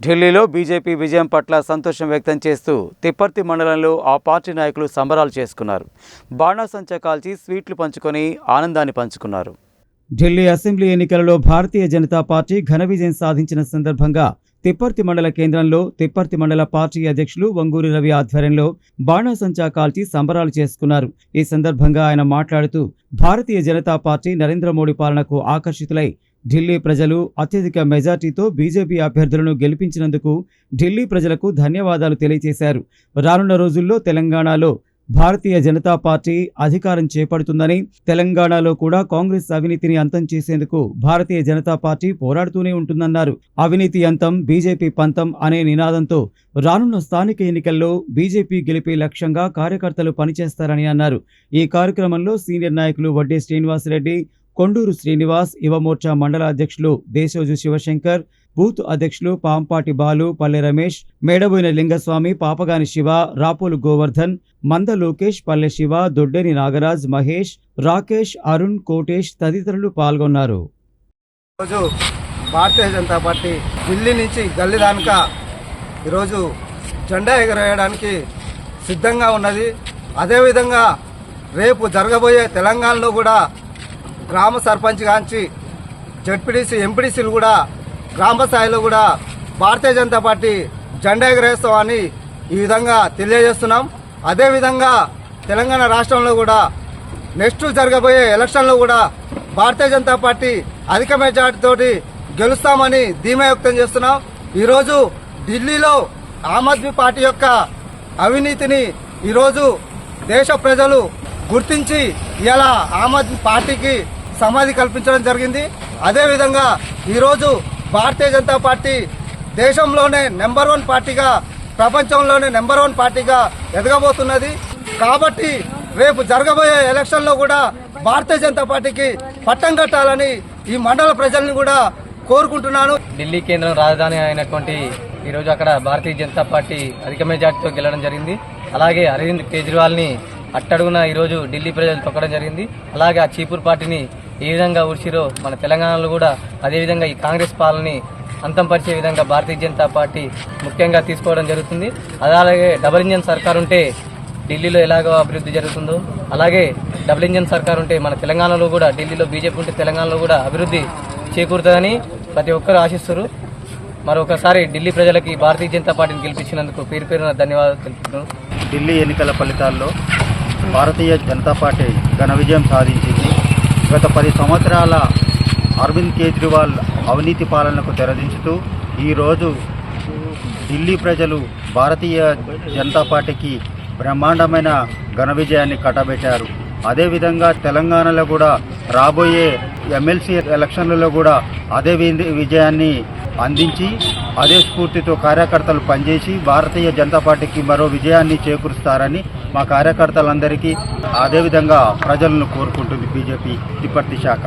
ఢిల్లీలో బీజేపీ విజయం పట్ల సంతోషం వ్యక్తం చేస్తూ తిప్పర్తి మండలంలో ఆ పార్టీ నాయకులు సంబరాలు చేసుకున్నారు. బాణాసంచా కాల్చి స్వీట్లు పంచుకొని ఆనందాన్ని పంచుకున్నారు. ఢిల్లీ అసెంబ్లీ ఎన్నికలలో భారతీయ జనతా పార్టీ ఘన విజయం సాధించిన సందర్భంగా తిప్పర్తి మండల కేంద్రంలో తిప్పర్తి మండల పార్టీ అధ్యక్షులు వంగూరి రవి ఆధ్వర్యంలో బాణాసంచా కాల్చి సంబరాలు చేసుకున్నారు. ఈ సందర్భంగా ఆయన మాట్లాడుతూ భారతీయ జనతా పార్టీ నరేంద్ర మోడీ పాలనకు ఆకర్షితులై ఢిల్లీ ప్రజలు అత్యధిక మెజార్టీతో బీజేపీ అభ్యర్థులను గెలిపించినందుకు ఢిల్లీ ప్రజలకు ధన్యవాదాలు తెలియజేశారు. రానున్న రోజుల్లో తెలంగాణలో భారతీయ జనతా పార్టీ అధికారం చేపడుతుందని తెలంగాణలో కూడా కాంగ్రెస్ అవినీతిని అంతం చేసేందుకు భారతీయ జనతా పార్టీ పోరాడుతూనే ఉంటుందన్నారు. అవినీతి అంతం బీజేపీ పంతం అనే నినాదంతో రానున్న స్థానిక ఎన్నికల్లో బీజేపీ గెలిపే లక్ష్యంగా కార్యకర్తలు పనిచేస్తారని అన్నారు. ఈ కార్యక్రమంలో సీనియర్ నాయకులు వడ్డే శ్రీనివాసరెడ్డి కొండూరు శ్రీనివాస్ యువమోర్చా మండల అధ్యక్షులు దేశోజు శివశంకర్ బూత్ అధ్యక్షులు పాంపాటి బాలు పల్లె రమేష్ మేడబోయిన లింగస్వామి పాపగాని శివ రాపోలు గోవర్ధన్ మంద లోకేష్ పల్లె శివ దొడ్డేని నాగరాజ్ మహేష్ రాకేష్ అరుణ్ కోటేష్ తదితరులు పాల్గొన్నారు. ఈరోజు భారతీయ జనతా పార్టీ ఢిల్లీ నుంచి గల్లీ దానిక ఈరోజు జెండా ఎగరేయడానికి సిద్ధంగా ఉన్నది. అదేవిధంగా రేపు జరగబోయే తెలంగాణలో కూడా గ్రామ సర్పంచ్ కాంచి జడ్పీడీసీ ఎంపీడీసీలు కూడా గ్రామ స్థాయిలో కూడా భారతీయ జనతా పార్టీ జెండా ఎగరేస్తామని ఈ విధంగా తెలియజేస్తున్నాం. అదేవిధంగా తెలంగాణ రాష్ట్రంలో కూడా నెక్స్ట్ జరగబోయే ఎలక్షన్లో కూడా భారతీయ జనతా పార్టీ అధిక మెజార్టీతోటి గెలుస్తామని ధీమా వ్యక్తం చేస్తున్నాం. ఈరోజు ఢిల్లీలో ఆమ్ ఆద్మీ పార్టీ యొక్క అవినీతిని ఈరోజు దేశ ప్రజలు గుర్తించి ఇలా ఆమ్ ఆద్మీ పార్టీకి సమాధి కల్పించడం జరిగింది. అదేవిధంగా ఈరోజు భారతీయ జనతా పార్టీ దేశంలోనే నెంబర్ వన్ పార్టీగా ప్రపంచంలోనే నెంబర్ వన్ పార్టీగా ఎదగబోతున్నది. కాబట్టి రేపు జరగబోయే ఎలక్షన్లో కూడా భారతీయ జనతా పార్టీకి పట్టం కట్టాలని ఈ మండల ప్రజల్ని కూడా కోరుకుంటున్నాను. ఢిల్లీ కేంద్రం రాజధాని అయినటువంటి ఈ రోజు అక్కడ భారతీయ జనతా పార్టీ అధిక మెజార్టీతో గెలవడం జరిగింది. అలాగే అరవింద్ కేజ్రీవాల్ని అట్టడుగున ఈ రోజు ఢిల్లీ ప్రజలు తొక్కడం జరిగింది. అలాగే ఆ చీపూర్ పార్టీని ఏ విధంగా ఊడ్చిరో మన తెలంగాణలో కూడా అదే విధంగా ఈ కాంగ్రెస్ పాలనని అంతంపరిచే విధంగా భారతీయ జనతా పార్టీ ముఖ్యంగా తీసుకోవడం జరుగుతుంది. అలాగే డబుల్ ఇంజన్ సర్కార్ ఉంటే ఢిల్లీలో ఎలాగో అభివృద్ధి జరుగుతుందో అలాగే డబుల్ ఇంజన్ సర్కార్ ఉంటే మన తెలంగాణలో కూడా ఢిల్లీలో బీజేపీ ఉంటే తెలంగాణలో కూడా అభివృద్ధి చేకూరుతుందని ప్రతి ఒక్కరు ఆశిస్తారు. మరొకసారి ఢిల్లీ ప్రజలకి భారతీయ జనతా పార్టీని గెలిపించినందుకు పేరు పేరున ధన్యవాదాలు తెలుపుతున్నాను. ఢిల్లీ ఎన్నికల ఫలితాల్లో భారతీయ జనతా పార్టీ ఘన విజయం సాధించింది. గత పది సంవత్సరాల అరవింద్ కేజ్రీవాల్ అవినీతి పాలనకు తెరదించుతూ ఈరోజు ఢిల్లీ ప్రజలు భారతీయ జనతా పార్టీకి బ్రహ్మాండమైన ఘన విజయాన్ని కట్టబెట్టారు. అదేవిధంగా తెలంగాణలో కూడా రాబోయే ఎమ్మెల్సీ ఎలక్షన్లలో కూడా అదే విజయాన్ని అందించి అదే స్ఫూర్తితో కార్యకర్తలు పనిచేసి భారతీయ జనతా పార్టీకి మరో విజయాన్ని చేకూరుస్తారని మా కార్యకర్తలందరికీ అదేవిధంగా ప్రజలను కోరుకుంటుంది బీజేపీ తిప్పర్తి శాఖ.